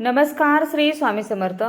नमस्कार श्री स्वामी समर्थ.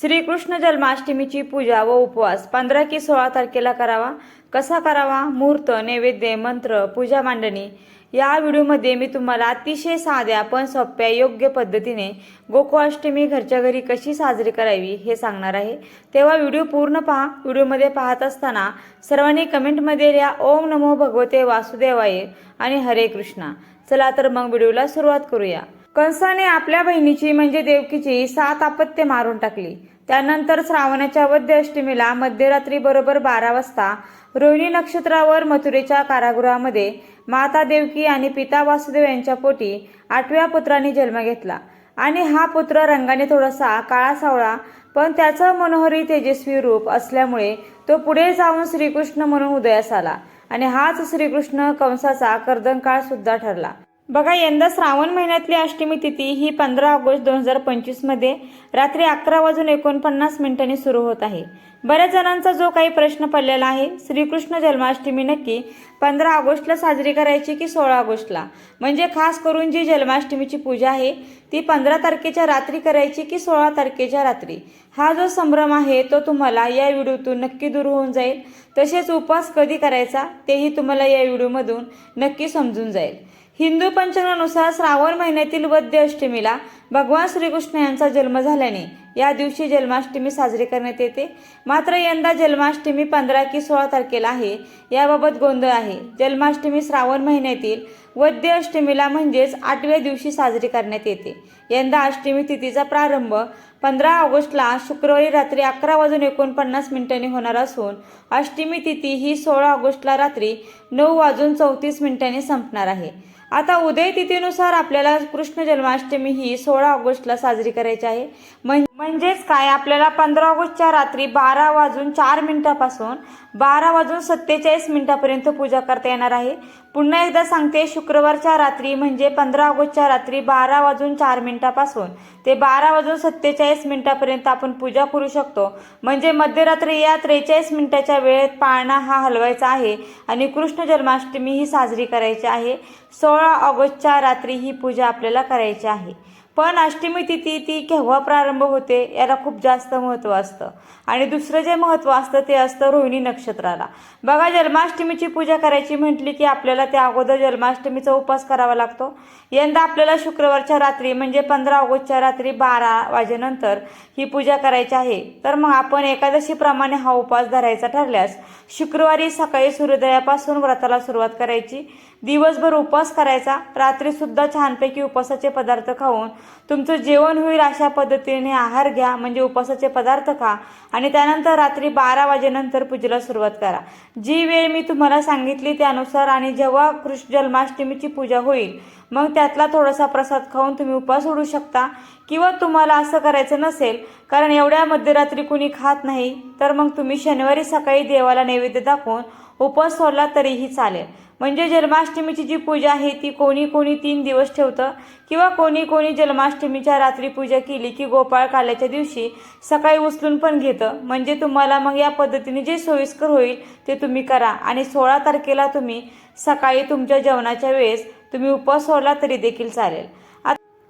श्रीकृष्ण जन्माष्टमीची पूजा व उपवास पंधरा की सोळा तारखेला करावा. कसा करावा? मुहूर्त नैवेद्य मंत्र पूजा मांडणी. या व्हिडिओमध्ये मी तुम्हाला अतिशय साध्या पण सोप्या योग्य पद्धतीने गोकुळाष्टमी घरच्या घरी कशी साजरी करावी हे सांगणार आहे. तेव्हा व्हिडिओ पूर्ण पहा. व्हिडिओमध्ये पाहत असताना सर्वांनी कमेंटमध्ये लिहा ओम नमो भगवते वासुदेवाय आणि हरे कृष्णा. चला तर मग व्हिडिओला सुरुवात करूया. कंसाने आपल्या बहिणीची म्हणजे देवकीची सात आपत्य मारून टाकली. त्यानंतर श्रावणाच्या वद्य अष्टमीला मध्यरात्री बरोबर बारा वाजता रोहिणी नक्षत्रावर मथुरेच्या कारागृहामध्ये माता देवकी आणि पिता वासुदेव यांच्या पोटी आठव्या पुत्राने जन्म घेतला. आणि हा पुत्र रंगाने थोडासा काळा सावळा पण त्याचं मनोहरी तेजस्वी रूप असल्यामुळे तो पुढे जाऊन श्रीकृष्ण म्हणून उदयास आला. आणि हाच श्रीकृष्ण कंसाचा कर्दनकाळ सुद्धा ठरला. बघा यंदा श्रावण महिन्यातली अष्टमी तिथी ही पंधरा ऑगस्ट दोन हजार पंचवीसमध्ये रात्री अकरा वाजून एकोणपन्नास मिनिटांनी सुरू होत आहे. बऱ्याच जणांचा जो काही प्रश्न पडलेला आहे श्रीकृष्ण जन्माष्टमी नक्की पंधरा ऑगस्टला साजरी करायची की सोळा ऑगस्टला? म्हणजे खास करून जी जन्माष्टमीची पूजा आहे ती पंधरा तारखेच्या रात्री करायची की सोळा तारखेच्या रात्री? हा जो संभ्रम आहे तो तुम्हाला या व्हिडिओतून नक्की दूर होऊन जाईल. तसेच उपवास कधी करायचा तेही तुम्हाला या व्हिडिओमधून नक्की समजून जाईल. हिंदू पंचांगानुसार श्रावण महिन्यातील वद्य अष्टमीला भगवान श्रीकृष्ण यांचा जन्म झाल्याने या दिवशी जन्माष्टमी साजरी करण्यात येते. मात्र यंदा जन्माष्टमी पंधरा की सोळा तारखेला आहे. याबाबत गोंधळ आहे. जन्माष्टमी श्रावण महिन्यातील वद्य अष्टमीला म्हणजेच आठव्या दिवशी साजरी करण्यात येते. यंदा अष्टमी तिथीचा प्रारंभ पंधरा ऑगस्टला शुक्रवारी रात्री अकरा वाजून एकोणपन्नास मिनिटांनी होणार असून अष्टमी तिथी ही सोळा ऑगस्टला रात्री नऊ वाजून चौतीस मिनिटांनी संपणार आहे. आता उदय तिथीनुसार आपल्याला कृष्ण जन्माष्टमी ही सोळा ऑगस्टला साजरी करायची आहे. म्हणजेच काय? आपल्याला पंधरा ऑगस्टच्या रात्री बारा वाजून चार मिनिटापासून बारा वाजून सत्तेचाळीस मिनिटापर्यंत पूजा करता येणार आहे. पुन्हा एकदा सांगते शुक्रवारच्या रात्री म्हणजे पंधरा ऑगस्टच्या रात्री बारा वाजून चार मिनिटापासून ते बारा वाजून सत्तेचाळीस मिनिटापर्यंत आपण पूजा करू शकतो. म्हणजे मध्यरात्री या त्रेचाळीस मिनिटाच्या वेळेत पाळणा हा हलवायचा आहे आणि कृष्ण जन्माष्टमी ही साजरी करायची आहे. सोळा ऑगस्टच्या रात्री ही पूजा आपल्याला करायची आहे. पण अष्टमी तिथी ती केव्हा प्रारंभ होते याला खूप जास्त महत्त्व असतं. आणि दुसरं जे महत्त्व असतं ते असतं रोहिणी नक्षत्राला. बघा जन्माष्टमीची पूजा करायची म्हटली की आपल्याला त्या अगोदर जन्माष्टमीचा उपवास करावा लागतो. यंदा आपल्याला शुक्रवारच्या रात्री म्हणजे पंधरा ऑगस्टच्या रात्री बारा वाजेनंतर ही पूजा करायची आहे. तर मग आपण एकादशीप्रमाणे हा उपवास धरायचा ठरल्यास शुक्रवारी सकाळी सूर्योदयापासून व्रताला सुरुवात करायची. दिवसभर उपवास करायचा रात्री सुद्धा छानपैकी उपवासाचे पदार्थ खाऊन तुमचं जेवण होईल अशा पद्धतीने आहार घ्या म्हणजे उपवासाचे पदार्थ खा आणि त्यानंतर रात्री बारा वाजेनंतर पूजेला सुरुवात करा. जी वेळ मी तुम्हाला सांगितली त्यानुसार आणि जेव्हा कृष्ण जन्माष्टमीची पूजा होईल मग त्यातला थोडासा प्रसाद खाऊन तुम्ही उपवास सोडू शकता. किंवा तुम्हाला असं करायचं नसेल कारण एवढ्या मध्यरात्री कुणी खात नाही तर मग तुम्ही शनिवारी सकाळी देवाला नैवेद्य दाखवून उपवास सोडला तरीही चालेल. म्हणजे जन्माष्टमीची जी पूजा आहे ती कोणी कोणी तीन दिवस ठेवतं? किंवा कोणी कोणी जन्माष्टमीच्या रात्री पूजा केली की गोपाळ काल्याच्या दिवशी सकाळी उचलून पण घेतं? म्हणजे तुम्हाला मग या पद्धतीने जे सोयीस्कर होईल ते तुम्ही करा. आणि सोळा तारखेला तुम्ही सकाळी तुमच्या जेवणाच्या वेळेस तुम्ही उपवास सोडला तरी देखील चालेल.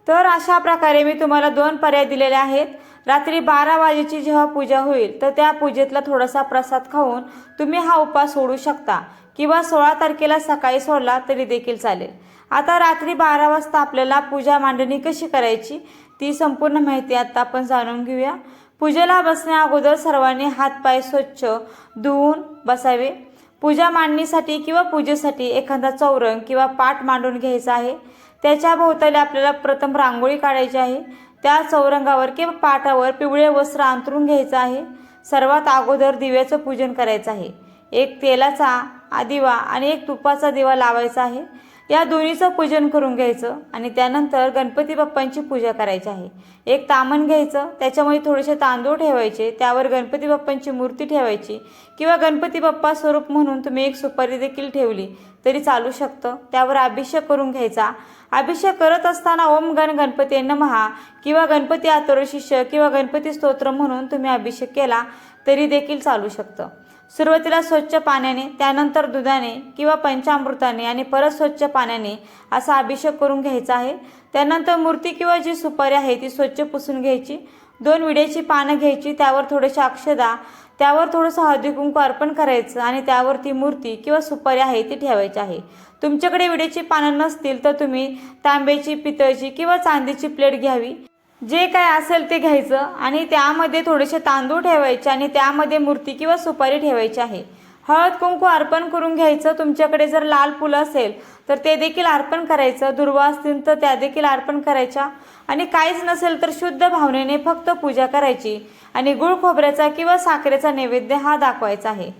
तर अशा प्रकारे मी तुम्हाला दोन पर्याय दिलेले आहेत. रात्री बारा वाजेची जेव्हा पूजा होईल तर त्या पूजेतला थोडासा प्रसाद खाऊन तुम्ही हा उपवास सोडू शकता. किंवा सोळा तारखेला सकाळी सोडला तरी देखील चालेल. आता रात्री बारा वाजता आपल्याला पूजा मांडणी कशी करायची ती संपूर्ण माहिती आता आपण जाणून घेऊया. पूजेला बसण्या अगोदर सर्वांनी हातपाय स्वच्छ धुवून बसावे. पूजा मांडणीसाठी किंवा पूजेसाठी एखादा चौरंग किंवा पाट मांडून घ्यायचा आहे. त्याच्या भोवताली आपल्याला प्रथम रांगोळी काढायची आहे. त्या चौरंगावर किंवा पाटावर पिवळे वस्त्र अंतरून घ्यायचं आहे. सर्वात अगोदर दिव्याचं पूजन करायचं आहे. एक तेलाचा दिवा आणि एक तुपाचा दिवा लावायचा आहे. या दोन्हीचं पूजन करून घ्यायचं आणि त्यानंतर गणपती बाप्पांची पूजा करायची आहे. एक तामण घ्यायचं त्याच्यामध्ये थोडेसे तांदूळ ठेवायचे त्यावर गणपती बाप्पांची मूर्ती ठेवायची किंवा गणपती बाप्पा स्वरूप म्हणून तुम्ही एक सुपारी देखील ठेवली तरी चालू शकतं. त्यावर अभिषेक करून घ्यायचा. अभिषेक करत असताना ओम गण गणपती नमहा किंवा गणपती आतोर शिष्य किंवा गणपती स्तोत्र म्हणून तुम्ही अभिषेक केला तरी देखील चालू शकतं. सुरुवातीला स्वच्छ पाण्याने त्यानंतर दुधाने किंवा पंचामृताने आणि परत स्वच्छ पाण्याने असा अभिषेक करून घ्यायचा आहे. त्यानंतर मूर्ती किंवा जी सुपारी आहे ती स्वच्छ पुसून घ्यायची. दोन विड्याची पानं घ्यायची त्यावर थोडेसे अक्षदा त्यावर थोडंसं हळदी कुंकू अर्पण करायचं आणि त्यावर ती मूर्ती किंवा सुपारी आहे ती ठेवायची आहे. तुमच्याकडे विड्याची पानं नसतील तर तुम्ही तांब्याची पितळची किंवा चांदीची प्लेट घ्यावी. जे काय असेल ते घ्यायचं आणि त्यामध्ये थोडेसे तांदूळ ठेवायचे आणि त्यामध्ये मूर्ती किंवा सुपारी ठेवायची आहे. हळद कुंकू अर्पण करून घ्यायचं. तुमच्याकडे जर लाल फुलं असेल तर ते देखील अर्पण करायचं. दुर्वा असतील तर त्या देखील अर्पण करायच्या. आणि काहीच नसेल तर शुद्ध भावनेने फक्त पूजा करायची. आणि गुळ खोबऱ्याचा किंवा साखरेचा नैवेद्य हा दाखवायचा आहे.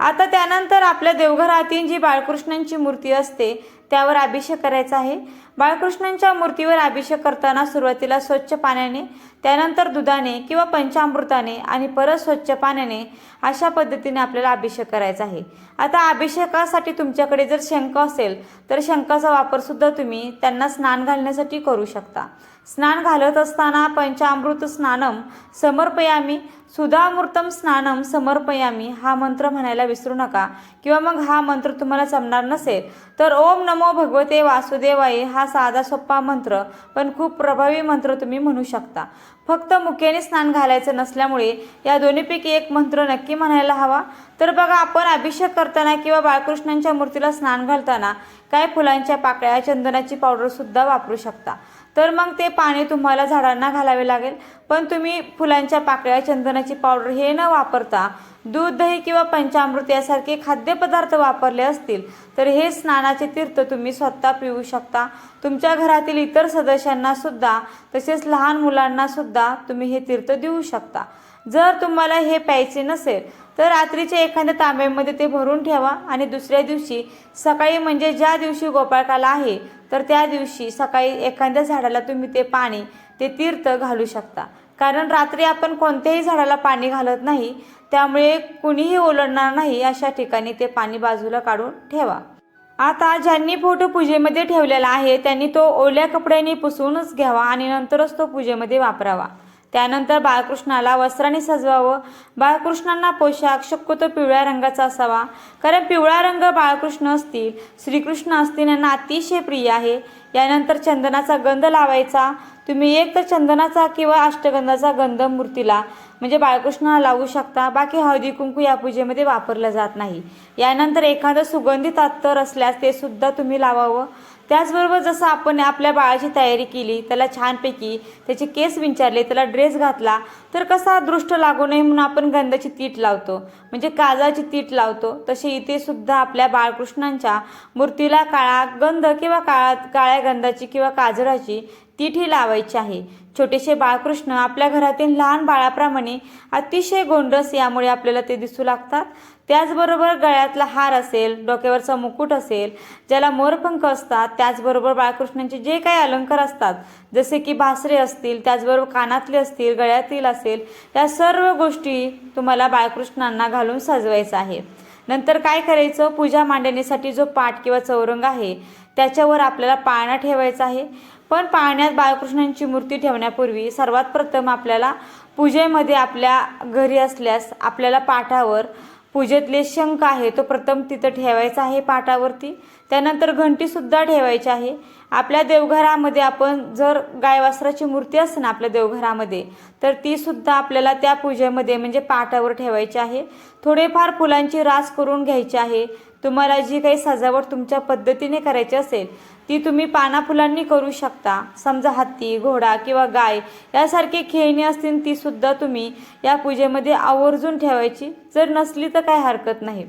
आता त्यानंतर आपल्या देवघरातील जी बाळकृष्णांची मूर्ती असते त्यावर अभिषेक करायचा आहे. बाळकृष्णांच्या मूर्तीवर अभिषेक करताना सुरुवातीला स्वच्छ पाण्याने त्यानंतर दुधाने किंवा पंचामृताने आणि परत स्वच्छ पाण्याने अशा पद्धतीने आपल्याला अभिषेक करायचा आहे. आता अभिषेकासाठी तुमच्याकडे जर शंख असेल तर शंखाचा वापरसुद्धा तुम्ही त्यांना स्नान घालण्यासाठी करू शकता. स्नान घालत असताना पंचामृत स्नानम समर्पयामी सुधामृतम स्नानम समर्पयामी हा मंत्र म्हणायला विसरू नका. किंवा मग हा मंत्र तुम्हाला जमणार नसेल तर ओम नमो भगवते वासुदेवाय हा साधा सोप्पा मंत्र पण खूप प्रभावी मंत्र तुम्ही म्हणू शकता. फक्त मुख्याने स्नान घालायचं नसल्यामुळे या दोन्हीपैकी एक मंत्र नक्की म्हणायला हवा. तर बघा आपण अभिषेक करताना किंवा बाळकृष्णांच्या मूर्तीला स्नान घालताना काय फुलांच्या पाकळ्या चंदनाची पावडरसुद्धा वापरू शकता. तर मग ते पाणी तुम्हाला झाडांना घालावे लागेल. पण तुम्ही फुलांच्या पाकळ्या चंदनाची पावडर हे न वापरता दूध दही किंवा पंचामृत यासारखे खाद्यपदार्थ वापरले असतील तर हे स्नानाचे तीर्थ तुम्ही स्वतः पिऊ शकता. तुमच्या घरातील इतर सदस्यांना सुद्धा तसेच लहान मुलांना सुद्धा तुम्ही हे तीर्थ देऊ शकता. जर तुम्हाला हे प्यायचे नसेल तर रात्रीच्या एखाद्या तांब्यामध्ये ते भरून ठेवा आणि दुसऱ्या दिवशी सकाळी म्हणजे ज्या दिवशी गोपाळकाला आहे तर त्या दिवशी सकाळी एखाद्या झाडाला तुम्ही ते पाणी ते तीर्थ घालू शकता. कारण रात्री आपण कोणत्याही झाडाला पाणी घालत नाही त्यामुळे कुणीही ओलडणार नाही अशा ठिकाणी ते पाणी बाजूला काढून ठेवा. आता ज्यांनी फोटो पूजेमध्ये ठेवलेला आहे त्यांनी तो ओल्या कपड्यांनी पुसूनच घ्यावा आणि नंतरच तो पूजेमध्ये वापरावा. त्यानंतर बाळकृष्णाला वस्त्राने सजवावं. बाळकृष्णांना पोशाख शक्यतो पिवळ्या रंगाचा असावा. कारण पिवळा रंग बाळकृष्ण असतील श्रीकृष्ण असतील यांना अतिशय प्रिय आहे. यानंतर चंदनाचा गंध लावायचा. तुम्ही एक तर चंदनाचा किंवा अष्टगंधाचा गंध मूर्तीला म्हणजे बाळकृष्णाला लावू शकता. बाकी हळदी कुंकू या पूजेमध्ये वापरलं जात नाही. यानंतर एखादं सुगंधित अत्तर असल्यास ते सुद्धा तुम्ही लावावं. त्याचबरोबर जसं आपण आपल्या बाळाची तयारी केली त्याला छानपैकी त्याचे केस विंचारले त्याला ड्रेस घातला तर कसा दृष्ट लागू नये म्हणून आपण गंधाची तीट लावतो. म्हणजे काजाची तीट लावतो. तसे इथे सुद्धा आपल्या बाळकृष्णांच्या मूर्तीला काळा गंध किंवा काळा काळ्या गंधाची किंवा काजळाची तिठी लावायची आहे. छोटेसे बाळकृष्ण आपल्या घरातील लहान बाळाप्रमाणे अतिशय गोंडस यामुळे आपल्याला ते दिसू लागतात. त्याचबरोबर गळ्यातला हार असेल डोक्यावरचा मुकुट असेल ज्याला मोरपंख असतात त्याचबरोबर बाळकृष्णांचे जे काही अलंकार असतात जसे की भासरे असतील त्याचबरोबर कानातले असतील गळ्यातील असेल या सर्व गोष्टी तुम्हाला बाळकृष्णांना घालून सजवायचं आहे. नंतर काय करायचं? पूजा मांडणीसाठी जो पाट किंवा चौरंग आहे त्याच्यावर आपल्याला पाळणा ठेवायचा आहे. पण पाळण्यात बाळकृष्णांची मूर्ती ठेवण्यापूर्वी सर्वात प्रथम आपल्याला पूजेमध्ये आपल्या घरी असल्यास आपल्याला पाठावर पूजेतले शंख आहे तो प्रथम तिथं ठेवायचा आहे पाटावरती त्यानंतर घंटीसुद्धा ठेवायची आहे. आपल्या देवघरामध्ये आपण जर गायवासराची मूर्ती असेल ना आपल्या देवघरामध्ये तर तीसुद्धा आपल्याला त्या पूजेमध्ये म्हणजे पाटावर ठेवायची आहे. थोडेफार फुलांची रास करून घ्यायची आहे. तुम्हाला जी काही सजावट तुमच्या पद्धतीने करायची असेल ती तुम्ही पानाफुलांनी करू शकता. समजा हत्ती घोडा किंवा गाय यासारखे खेळणी असतील तीसुद्धा तुम्ही या पूजेमध्ये आवर्जून ठेवायची. जर नसली तर काही हरकत नाही.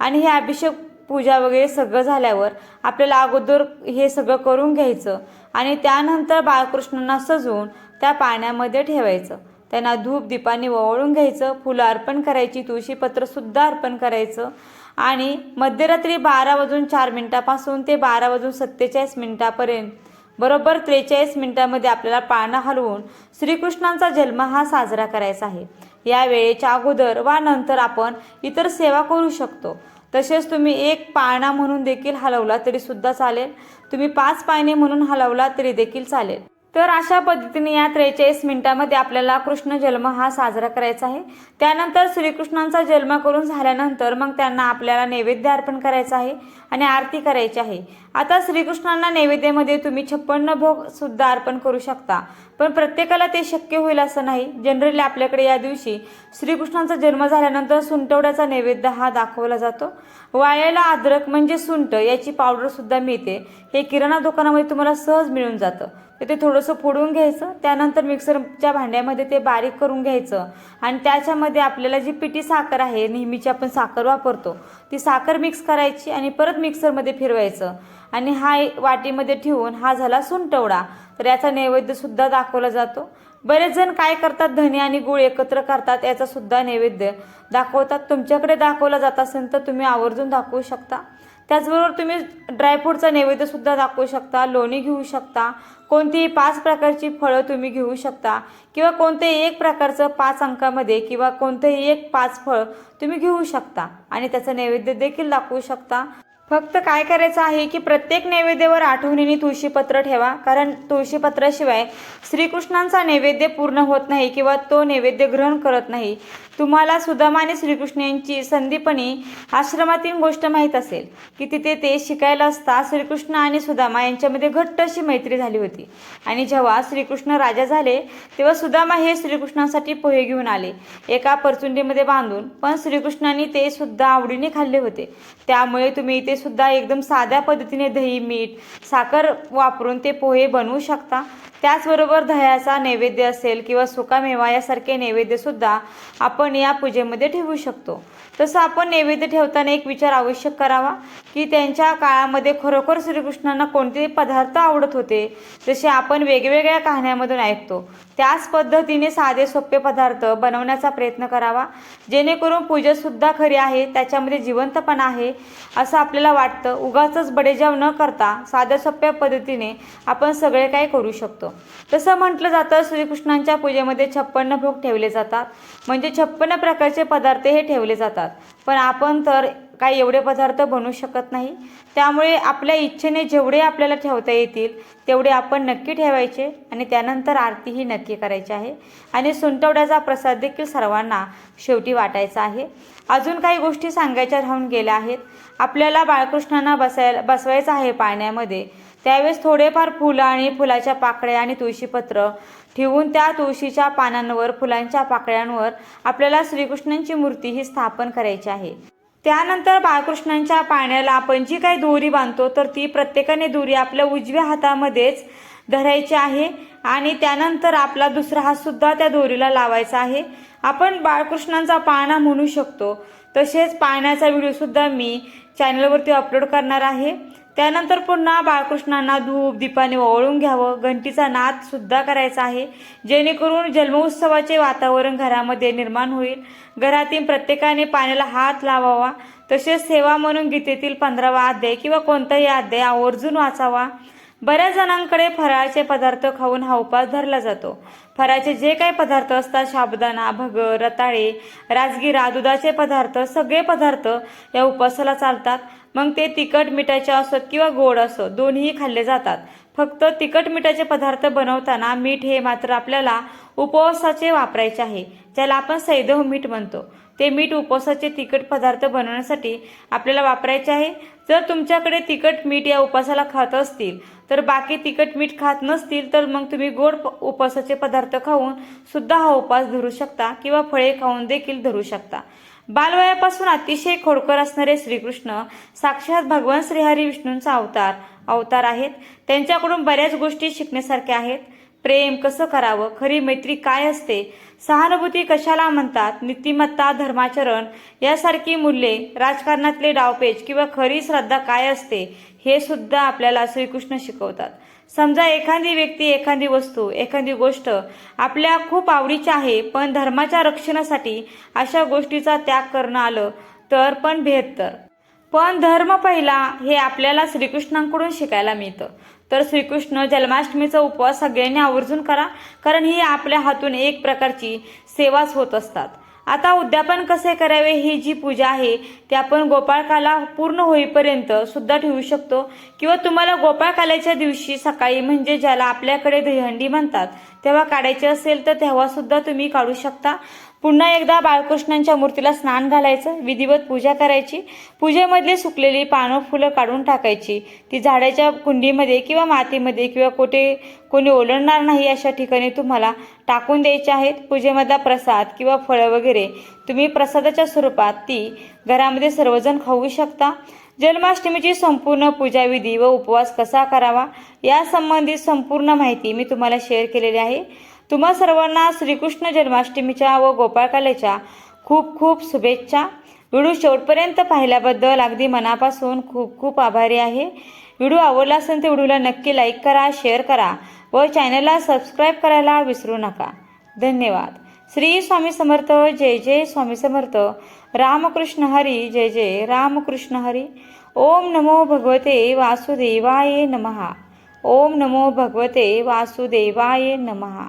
आणि हे अभिषेक पूजा वगैरे सगळं झाल्यावर आपल्याला अगोदर हे सगळं करून घ्यायचं आणि त्यानंतर बाळकृष्णांना सजवून त्या पाण्यामध्ये ठेवायचं. त्यांना धूप दीपाने ओवाळून घ्यायचं फुलं अर्पण करायची तुळशीपत्रसुद्धा अर्पण करायचं. आणि मध्यरात्री बारा वाजून चार मिनिटापासून ते बारा वाजून सत्तेचाळीस मिनिटापर्यंत बरोबर त्रेचाळीस मिनिटामध्ये आपल्याला पाळणा हलवून श्रीकृष्णांचा जन्म हा साजरा करायचा आहे. या वेळेच्या अगोदर वा नंतर आपण इतर सेवा करू शकतो. तसेच तुम्ही एक पाळणा म्हणून देखील हलवला तरी सुद्धा चालेल. तुम्ही पाच पायने म्हणून हलवला तरी देखील चालेल. तर अशा पद्धतीने या त्रेचाळीस मिनिटामध्ये आपल्याला कृष्ण जन्म हा साजरा करायचा आहे. त्यानंतर श्रीकृष्णांचा जन्म करून झाल्यानंतर मग त्यांना आपल्याला नैवेद्य अर्पण करायचं आहे आणि आरती करायची आहे. आता श्रीकृष्णांना नैवेद्यामध्ये तुम्ही छप्पन्न भोग सुद्धा अर्पण करू शकता. पण प्रत्येकाला ते शक्य होईल असं नाही. जनरली आपल्याकडे या दिवशी श्रीकृष्णांचा जन्म झाल्यानंतर सुंटवड्याचा नैवेद्य हा दाखवला जातो. वाळ्याला अद्रक म्हणजे सुंट याची पावडर सुद्धा मिळते. हे किराणा दुकानामध्ये तुम्हाला सहज मिळून जातं. तर ते थोडंसं फोडून घ्यायचं त्यानंतर मिक्सरच्या भांड्यामध्ये ते बारीक करून घ्यायचं आणि त्याच्यामध्ये आपल्याला जी पिठी साखर आहे नेहमीची आपण साखर वापरतो ती साखर मिक्स करायची आणि परत मिक्सरमध्ये फिरवायचं. आणि हा वाटीमध्ये ठेवून हा झाला सुंटवडा. तर याचा नैवेद्यसुद्धा दाखवला जातो. बरेच जण काय करतात धने आणि गुळ एकत्र करतात याचासुद्धा नैवेद्य दाखवतात. तुमच्याकडे दाखवला जात असेल तर तुम्ही आवर्जून दाखवू शकता. त्याचबरोबर तुम्ही ड्रायफ्रूटचा नैवेद्यसुद्धा दाखवू शकता लोणी घेऊ शकता कोणतीही पाच प्रकारची फळं तुम्ही घेऊ शकता किंवा कोणतेही एक प्रकारचं पाच अंकामध्ये किंवा कोणतंही एक पाच फळ तुम्ही घेऊ शकता आणि त्याचं नैवेद्य देखील दाखवू शकता. फक्त काय करायचं आहे की प्रत्येक नैवेद्यावर आठवणीने तुळशीपत्र ठेवा कारण तुळशीपत्राशिवाय श्रीकृष्णांचा नैवेद्य पूर्ण होत नाही किंवा तो नैवेद्य ग्रहण करत नाही. तुम्हाला सुदामा आणि श्रीकृष्ण यांची संदीपणी आश्रमातील गोष्ट माहीत असेल की तिथे ते शिकायला असता श्रीकृष्ण आणि सुदामा यांच्यामध्ये घट्ट अशी मैत्री झाली होती. आणि जेव्हा श्रीकृष्ण राजा झाले तेव्हा सुदामा हे श्रीकृष्णासाठी पोहे घेऊन आले एका परचुंडीमध्ये बांधून. पण श्रीकृष्णांनी ते सुद्धा आवडीने खाल्ले होते. त्यामुळे तुम्ही इथे सुद्धा एकदम साध्या पद्धतीने दही मीठ साखर वापरून ते पोहे बनवू शकता. त्याचबरोबर दह्याचा नैवेद्य असेल किंवा सुकामेवा यासारखे नैवेद्य सुद्धा आपण या पूजेमध्ये ठेवू शकतो. तसं आपण नैवेद्य ठेवताना एक विचार आवश्यक करावा की त्यांच्या काळामध्ये खरोखर श्रीकृष्णांना कोणते पदार्थ आवडत होते जसे आपण वेगवेगळ्या कहाण्यामधून ऐकतो. त्याच पद्धतीने साधे सोपे पदार्थ बनवण्याचा प्रयत्न करावा जेणेकरून पूजासुद्धा खरी आहे त्याच्यामध्ये जिवंतपणा आहे असं आपल्याला वाटतं. उगाच बडेजाव न करता साध्या सोप्या पद्धतीने आपण सगळे काही करू शकतो. तसं म्हटलं जातं श्रीकृष्णांच्या पूजेमध्ये छप्पन्न भोग ठेवले जातात. म्हणजे छप्पन्न प्रकारचे पदार्थ हे ठेवले जातात. पण आपण तर काही एवढे पदार्थ बनवू शकत नाही. त्यामुळे आपल्या इच्छेने जेवढे आपल्याला ठेवता येतील तेवढे आपण नक्की ठेवायचे आणि त्यानंतर आरतीही नक्की करायची आहे. आणि सुंटवड्याचा प्रसाद देखील सर्वांना शेवटी वाटायचा आहे. अजून काही गोष्टी सांगायच्या राहून गेल्या आहेत. आपल्याला बाळकृष्णांना बसायला बसवायचं आहे पाण्यामध्ये त्यावेळेस थोडेफार फुलं आणि फुलाच्या पाकळ्या आणि तुळशीपत्र ठेवून त्या तुळशीच्या पानांवर फुलांच्या पाकळ्यांवर आपल्याला श्रीकृष्णांची मूर्ती ही स्थापन करायची आहे. त्यानंतर बाळकृष्णांच्या पाण्याला आपण जी काही दोरी बांधतो तर ती प्रत्येकाने दोरी आपल्या उजव्या हातामध्येच धरायची आहे आणि त्यानंतर आपला दुसरा हात सुद्धा त्या दोरीला लावायचा आहे. आपण बाळकृष्णांचा पाळणा म्हणू शकतो. तसेच पाळण्याचा व्हिडिओ सुद्धा मी चॅनलवरती अपलोड करणार आहे. त्यानंतर पुन्हा बाळकृष्णांना धूप दीपाने ओवळून घ्यावं. घंटीचा नाद सुद्धा करायचा आहे. जेणेकरून जन्मोत्सवाचे वातावरण घरामध्ये निर्माण होईल. घरातील प्रत्येकाने पाण्याला हात लावावा. तसेच सेवा म्हणून गीतेतील पंधरावा अध्याय किंवा कोणताही अध्याय आवर्जून वाचावा. बऱ्याच जणांकडे फराळाचे पदार्थ खाऊन हा उपास धरला जातो. फराळाचे जे काही पदार्थ असतात साबुदाणा भगर रताळे राजगिरा दुधाचे पदार्थ सगळे पदार्थ या उपवासाला चालतात. मग ते तिखट मिठाचे असोत किंवा गोड असो दोन्हीही खाल्ले जातात. फक्त तिखट मिठाचे पदार्थ बनवताना मीठ हे मात्र आपल्याला उपवासाचे वापरायचे आहे ज्याला आपण सैदव मीठ म्हणतो. ते मीठ उपवासाचे तिखट पदार्थ बनवण्यासाठी आपल्याला वापरायचे आहे. जर तुमच्याकडे तिखट मीठ या उपवासाला खात असतील तर बाकी तिखट मीठ खात नसतील तर मग तुम्ही गोड उपवासाचे पदार्थ खाऊन सुद्धा हा उपवास धरू शकता किंवा फळे खाऊन देखील धरू शकता. बालवयापासून अतिशय खोडकर असणारे श्रीकृष्ण साक्षात भगवान श्रीहरी विष्णूंचा अवतार अवतार आहेत. त्यांच्याकडून बऱ्याच गोष्टी शिकण्यासारख्या आहेत. प्रेम कसं करावं? खरी मैत्री काय असते? सहानुभूती कशाला म्हणतात? नीतिमत्ता धर्माचरण यासारखी मूल्ये राजकारणातले डावपेच किंवा खरी श्रद्धा काय असते? हे सुद्धा आपल्याला श्रीकृष्ण शिकवतात. समजा एखादी व्यक्ती एखादी वस्तू एखादी गोष्ट आपल्या खूप आवडीची आहे पण धर्माच्या रक्षणासाठी अशा गोष्टीचा त्याग करणं आलं तर पण बेहत्तर. पण धर्म पहिला हे आपल्याला श्रीकृष्णांकडून शिकायला मिळतं. तर श्रीकृष्ण जन्माष्टमीचा उपवास सगळ्यांनी आवर्जून करा कारण ही आपल्या हातून एक प्रकारची सेवाच होत असतात. आता उद्यापन कसे करावे ही जी पूजा आहे ती आपण गोपाळकाला पूर्ण होईपर्यंत सुद्धा ठेवू शकतो. किंवा तुम्हाला गोपाळकाल्याच्या दिवशी सकाळी म्हणजे ज्याला आपल्याकडे दहीहंडी म्हणतात तेव्हा काढायची असेल तर तेव्हा सुद्धा तुम्ही काढू शकता. पुन्हा एकदा बाळकृष्णांच्या मूर्तीला स्नान घालायचं विधिवत पूजा करायची पूजेमधली सुकलेली पानं फुलं काढून टाकायची. ती झाडाच्या कुंडीमध्ये किंवा मातीमध्ये किंवा कोठे कोणी ओलंडणार नाही अशा ठिकाणी तुम्हाला टाकून द्यायचे आहेत. पूजेमधला प्रसाद किंवा फळं वगैरे तुम्ही प्रसादाच्या स्वरूपात ती घरामध्ये सर्वजण खाऊ शकता. जन्माष्टमीची संपूर्ण पूजाविधी व उपवास कसा करावा या संबंधित संपूर्ण माहिती मी तुम्हाला शेअर केलेली आहे. तुम्हा सर्वांना श्रीकृष्ण जन्माष्टमीच्या व गोपाळकालेच्या खूप खूप शुभेच्छा. व्हिडिओ शेवटपर्यंत पाहिल्याबद्दल अगदी मनापासून खूप खूप आभारी आहे. व्हिडिओ आवडला असेल तर व्हिडिओला नक्की लाईक करा शेअर करा व चॅनलला सबस्क्राईब करायला विसरू नका. धन्यवाद. श्री स्वामी समर्थ जय जय स्वामी समर्थ. रामकृष्ण हरी जय जय रामकृष्ण हरी. ओम नमो भगवते वासुदेवाय नमहा ओम नमो भगवते वासुदेवाय नमहा